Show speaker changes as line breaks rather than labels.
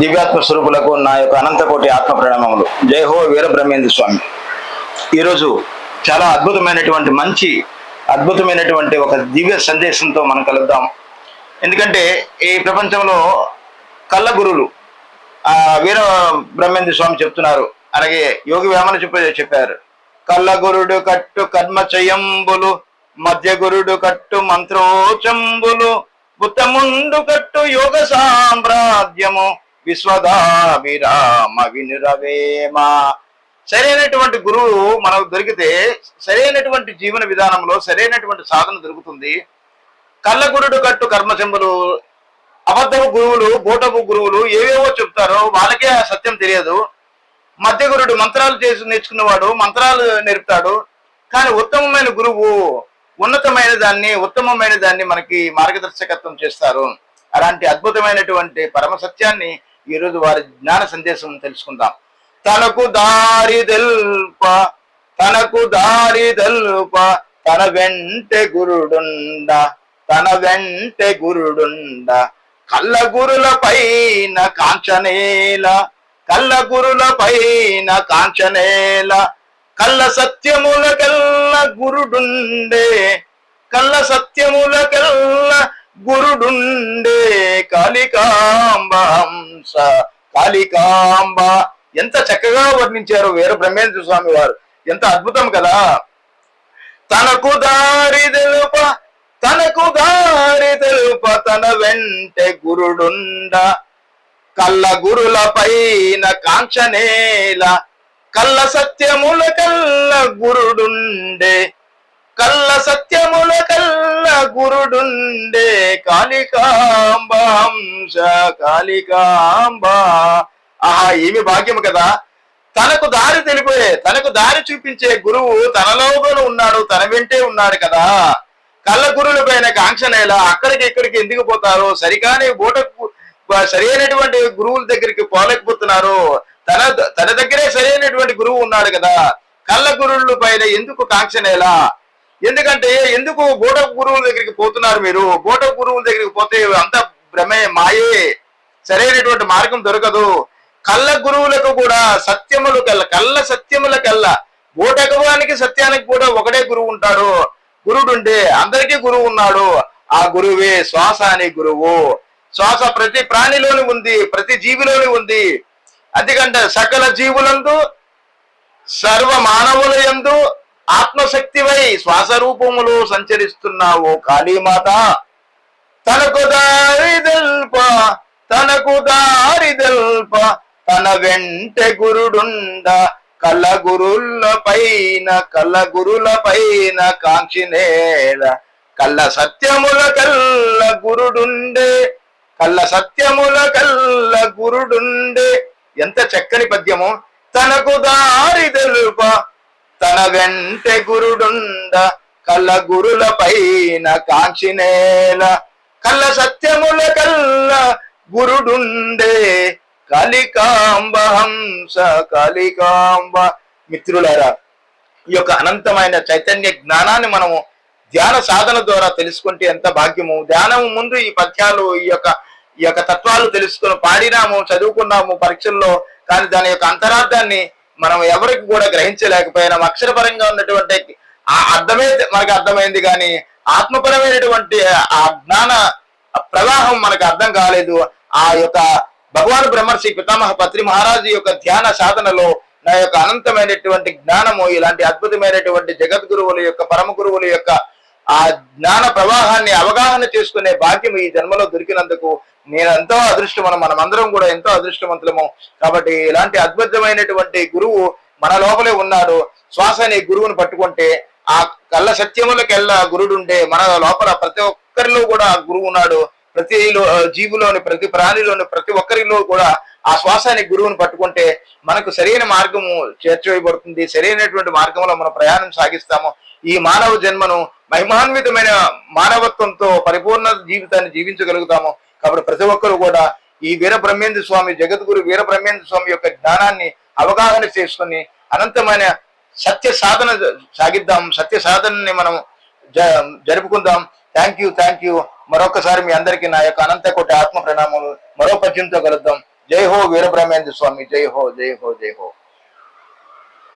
దివ్యాత్మ స్వరూపులకు నా యొక్క అనంతకోటి ఆత్మ ప్రణామములు. జై హో వీర బ్రహ్మేంద్ర స్వామి. ఈరోజు చాలా అద్భుతమైనటువంటి మంచి అద్భుతమైనటువంటి ఒక దివ్య సందేశంతో మనం కలుద్దాం. ఎందుకంటే ఈ ప్రపంచంలో కళ్ళ గురువులు వీర బ్రహ్మేంద్ర స్వామి చెప్తున్నారు. అలాగే యోగి వేమన చెప్ప చెప్పారు. కళ్ళ గురుడు కట్టు కర్మ చయంబులు మధ్య గురుడు కట్టు మంత్రోచంబులు బుద్ధముండు కట్టు యోగ సామ్రాజ్యము. విశ్వదాభిరామ వినురవేమ. సరైనటువంటి గురువు మనకు దొరికితే సరైనటువంటి జీవన విధానంలో సరైనటువంటి సాధన దొరుకుతుంది. కళ్ళ గురుడు కట్టు కర్మశంబులు అబద్ధపు గురువులు బూటపు గురువులు ఏవేవో చెప్తారో వాళ్ళకే ఆ సత్యం తెలియదు. మధ్యగురుడు మంత్రాలు చేసి నేర్చుకున్నవాడు మంత్రాలు నేర్పుతాడు. కానీ ఉత్తమమైన గురువు ఉన్నతమైన దాన్ని ఉత్తమమైన దాన్ని మనకి మార్గదర్శకత్వం చేస్తారు. అలాంటి అద్భుతమైనటువంటి పరమ సత్యాన్ని ఈరోజు వారి జ్ఞాన సందేశం తెలుసుకుందాం. తనకు దారి తెల్ప తనకు దారి తెల్ప తన వెంటే గురుడుండ తన వెంటే గురుడుండ. కళ్ళ గురుల పైన కాంచనేల కళ్ళ గురుల పైన కాంచనేల. కళ్ళ సత్యముల కల్ల గురుడుండే కళ్ళ సత్యముల కల్ల గురుడుండే. కాళికాంబ హంస. కాళికాంబ. ఎంత చక్కగా వర్ణించారు వీర బ్రహ్మేంద్ర స్వామి వారు. ఎంత అద్భుతం కదా. తనకు దారి తెలుప తనకు దారి తెలుప తన వెంటే గురుడుండ. కళ్ళ గురుల పైన కాంచనేల కళ్ళ సత్యముల కల్ల గురుడుండే. కళ్ళ సత్యముల కల్ల గురుడుండే. కాళికాంబ కాళికాంబ. ఆహా ఏమి భాగ్యము కదా. తనకు దారి తెలిపే తనకు దారి చూపించే గురువు తనలోగాను ఉన్నాడు తన వెంటే ఉన్నాడు కదా. కళ్ళ గురువుల పైన కాంక్షనేల అక్కడికి ఇక్కడికి ఎందుకు పోతారు సరిగానే బోటకు సరైనటువంటి గురువుల దగ్గరికి పోలేకపోతున్నారు. తన తన దగ్గరే సరైనటువంటి గురువు ఉన్నాడు కదా. కళ్ళ గురువుల పైన ఎందుకు కాంక్షనేల ఎందుకంటే ఎందుకు బోట గురువుల దగ్గరికి పోతున్నారు మీరు? బోట గురువుల దగ్గరికి పోతే అంత భ్రమే మాయే సరైనటువంటి మార్గం దొరకదు. కళ్ళ గురువులకు కూడా సత్యములు కల్ల కళ్ళ సత్యముల కల్ల. బోటకవానికి సత్యానికి కూడా ఒకటే గురువు ఉంటాడు. గురుడు ఉంటే అందరికీ గురువు ఉన్నాడు. ఆ గురువే శ్వాస అనే గురువు. శ్వాస ప్రతి ప్రాణిలోని ఉంది ప్రతి జీవిలోని ఉంది. అందుకంటే సకల జీవులందు సర్వ మానవుల యందు ఆత్మశక్తివై శ్వాసరూపములో సంచరిస్తున్నావు కాళీమాత. తనకు దారి తెల్ప తనకు దారి తన వెంట గురుడుండ కల గురుల పైన కల గురుల పైన కాంక్షినేల కళ్ళ సత్యముల కల్ల గురుడుండే కళ్ళ సత్యముల కల్ల గురుడుండే. ఎంత చక్కని పద్యము. తనకు దారి తెలుప తన వెంటే గురుడుండ కళ్ళ గురుల పైన కాంక్షినేల కళ్ళ సత్యముల కల్ల గురుడుండే కలికాంబ హంస కలికాంబ. మిత్రులారా ఈ యొక్క అనంతమైన చైతన్య జ్ఞానాన్ని మనము ధ్యాన సాధన ద్వారా తెలుసుకుంటే ఎంత భాగ్యము. ధ్యానం ముందు ఈ పద్యాలు ఈ యొక్క ఈ యొక్క తత్వాలు తెలుసుకుని పాడినాము చదువుకున్నాము పరీక్షల్లో కానీ దాని యొక్క అంతరార్థాన్ని మనం ఎవరికి కూడా గ్రహించలేకపోయినాం. అక్షరపరంగా ఉన్నటువంటి ఆ అర్థమే మనకు అర్థమైంది కానీ ఆత్మపరమైనటువంటి ఆ జ్ఞాన ప్రవాహం మనకు అర్థం కాలేదు. ఆ యొక్క భగవాన్ బ్రహ్మర్షి పితామహ పత్రి మహారాజు యొక్క ధ్యాన సాధనలో నా యొక్క అనంతమైనటువంటి జ్ఞానము ఇలాంటి అద్భుతమైనటువంటి జగద్గురువుల యొక్క పరమ గురువుల యొక్క ఆ జ్ఞాన ప్రవాహాన్ని అవగాహన చేసుకునే భాగ్యం ఈ జన్మలో దొరికినందుకు నేను ఎంతో అదృష్టమను మనం అందరం కూడా ఎంతో అదృష్టవంతులము. కాబట్టి ఇలాంటి అద్భుతమైనటువంటి గురువు మన లోపలే ఉన్నాడు. శ్వాస అనే గురువుని పట్టుకుంటే ఆ కళ్ళ సత్యములకెల్లా గురుడుంటే మన లోపల ప్రతి ఒక్కరిలో కూడా ఆ గురువు ఉన్నాడు. ప్రతి జీవులోని ప్రతి ప్రాణిలోని ప్రతి ఒక్కరిలో కూడా ఆ శ్వాసాన్ని గురువుని పట్టుకుంటే మనకు సరైన మార్గము చేర్చవేయబడుతుంది సరైనటువంటి మార్గంలో మనం ప్రయాణం సాగిస్తాము. ఈ మానవ జన్మను మహిమాన్వితమైన మానవత్వంతో పరిపూర్ణ జీవితాన్ని జీవించగలుగుతాము. కాబట్టి ప్రతి ఒక్కరు కూడా ఈ వీరబ్రహ్మేంద్ర స్వామి జగద్గురు వీరబ్రహ్మేంద్ర స్వామి యొక్క జ్ఞానాన్ని అవగాహన చేసుకుని అనంతమైన సత్య సాధన సాగిద్దాం సత్య సాధనని మనం జ- జరుపుకుందాం. థ్యాంక్ యూ థ్యాంక్ యూ మరొకసారి మీ అందరికీ నా యొక్క అనంత కోటి ఆత్మ ప్రణామాలు మరో పద్యంతో కలుద్దాం. జై హో వీరబ్రహ్మేంద్ర స్వామి జై హో జై హో జై హో.